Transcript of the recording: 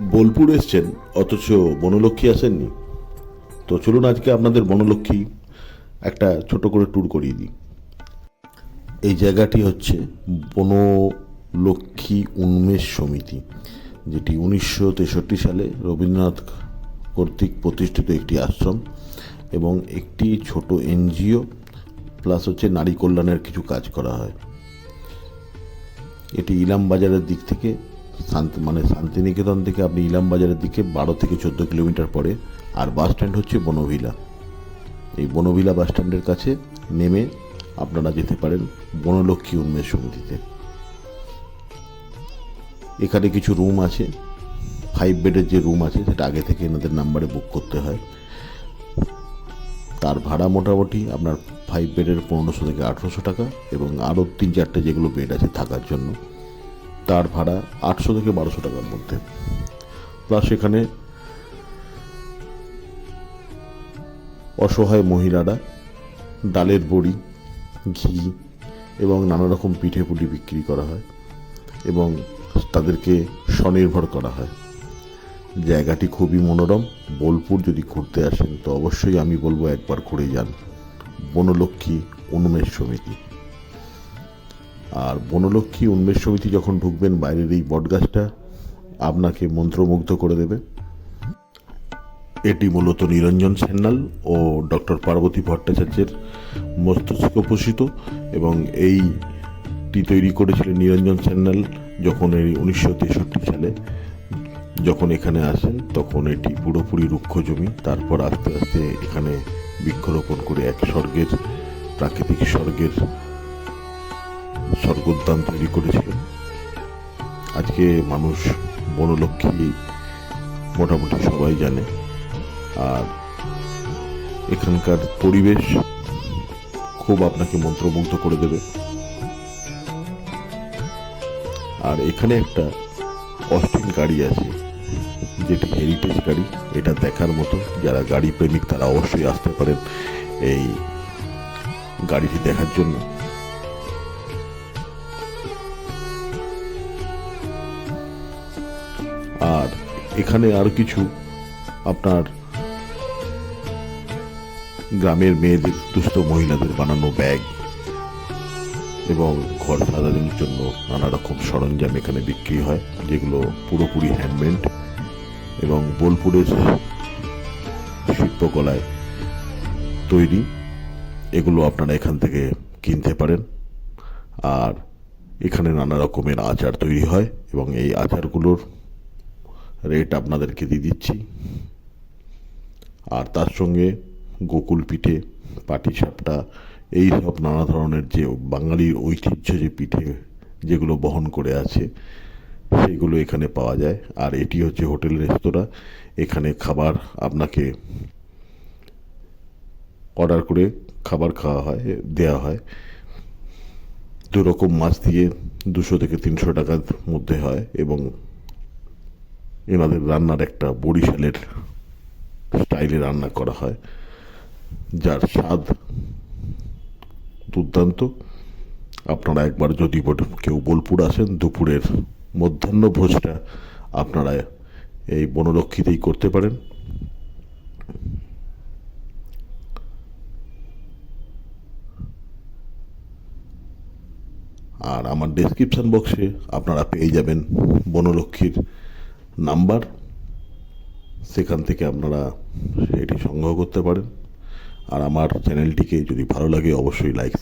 বোলপুর এসছেন, অথচ বনলক্ষ্মী আসেননি। তো চলুন আজকে আপনাদের বনলক্ষ্মী একটা ছোট করে ট্যুর করিয়ে দিই। এই জায়গাটি হচ্ছে বনলক্ষ্মী উন্মেষ সমিতি, যেটি উনিশশো তেষট্টি সালে রবীন্দ্রনাথ কর্তৃক প্রতিষ্ঠিত একটি আশ্রম এবং একটি ছোট এনজিও, প্লাস হচ্ছে নারী কল্যাণের কিছু কাজ করা হয়। এটি ইলাম বাজারের দিক থেকে শান্তি মানে শান্তিনিকেতন থেকে আপনি ইলাম বাজারের দিকে বারো থেকে চোদ্দ কিলোমিটার পরে, আর বাস স্ট্যান্ড হচ্ছে বনভিলা। এই বনভিলা বাস স্ট্যান্ডের কাছে নেমে আপনারা যেতে পারেন বনলক্ষ্মী উন্মেষ সমিতিতে। এখানে কিছু রুম আছে ফাইভ বেডের যে রুম আছে, সেটা আগে থেকে এনাদের নাম্বারে বুক করতে হয়। তার ভাড়া মোটামুটি আপনার ফাইভ বেডের পনেরোশো থেকে আঠেরোশো টাকা এবং আরও তিন চারটে যেগুলো বেড আছে থাকার জন্য। তার ভাড়া আটশো থেকে বারোশো টাকার মধ্যে। প্লাস এখানে অসহায় মহিলারা, ডালের বড়ি, ঘি এবং নানা রকম পিঠে পুলি বিক্রি করা হয় এবং তাদেরকে স্বনির্ভর করা হয়। জায়গাটি খুবই মনোরম। বোলপুর যদি ঘুরতে আসেন, তো অবশ্যই আমি বলব একবার ঘুরে যান। বনলক্ষ্মী উন্মেষ সমিতি। আর বনলক্ষ্মী উন্মেষ সমিতি যখন ঢুকবেন বাইরের এই বটগাছটা, আপনাকে মন্ত্রমুগ্ধ করে দেবে। এটি মূলত নিরঞ্জন সান্যাল ও ডক্টর পার্বতী ভট্টাচার্যের মস্তিষ্ক পোষিত এবং এইটি তৈরি করেছিলেন নিরঞ্জন সান্যাল যখন এই উনিশশো তেষট্টি সালে যখন এখানে আসেন, তখন এটি পুরোপুরি রুক্ষ জমি। তারপর আস্তে আস্তে এখানে বৃক্ষরোপণ করে এক স্বর্গের, প্রাকৃতিক স্বর্গের স্বর্গোদ্যান তৈরি করেছিলেন। আজকে মানুষ বনলক্ষ্মী মোটামুটি সবাই জানে। আর এখানকার পরিবেশ খুব আপনাকে মন্ত্রমুগ্ধ করে দেবে। আর এখানে একটা অস্টিন গাড়ি আছে, যেটি হেরিটেজ গাড়ি। এটা দেখার মতো, যারা গাড়ি প্রেমিক তারা অবশ্যই আসতে পারেন এই গাড়িটি দেখার জন্য। আর এখানে আর কিছু আপনার গ্রামের মেয়েদের, দুস্থ মহিলাদের বানানো ব্যাগ এবং ঘর সাজানোর জন্য নানা রকম সরঞ্জাম এখানে বিক্রি হয়, যেগুলো পুরোপুরি হ্যান্ডমেড এবং বোলপুরের শিল্পকলায় তৈরি। এগুলো আপনারা এখান থেকে কিনতে পারেন। আর এখানে নানা রকমের আচার তৈরি হয় এবং এই আচারগুলোর রেট আপনাদেরকে দিয়ে দিচ্ছি। আর তার সঙ্গে গোকুল পিঠে, পাটিসাপটা, এই সব নানা ধরনের যে বাঙালির ঐতিহ্য যে পিঠে যেগুলো বহন করে আছে, সেগুলো এখানে পাওয়া যায়। আর এটি হচ্ছে হোটেল রেস্তোরাঁ। এখানে খাবার আপনাকে অর্ডার করে খাবার খাওয়া হয় দেওয়া হয়। দু রকম মাছ দিয়ে দুশো থেকে তিনশো টাকার মধ্যে হয় এবং এনাদের রান্নার একটা বরিশালের স্টাইলে রান্না করা হয়, যার স্বাদ দুর্দান্ত। আপনারা একবার যদি কেউ বোলপুর আসেন, দুপুরের মধ্যাহ্ন ভোজটা আপনারা এই বনলক্ষ্মীতেই করতে পারেন। আর আমার ডেসক্রিপশন বক্সে আপনারা পেয়ে যাবেন বনলক্ষ্মীর নাম্বার, সেখান থেকে আপনারা এটি সংগ্রহ করতে পারেন। আর আমার চ্যানেলটিকে যদি ভালো লাগে, অবশ্যই লাইক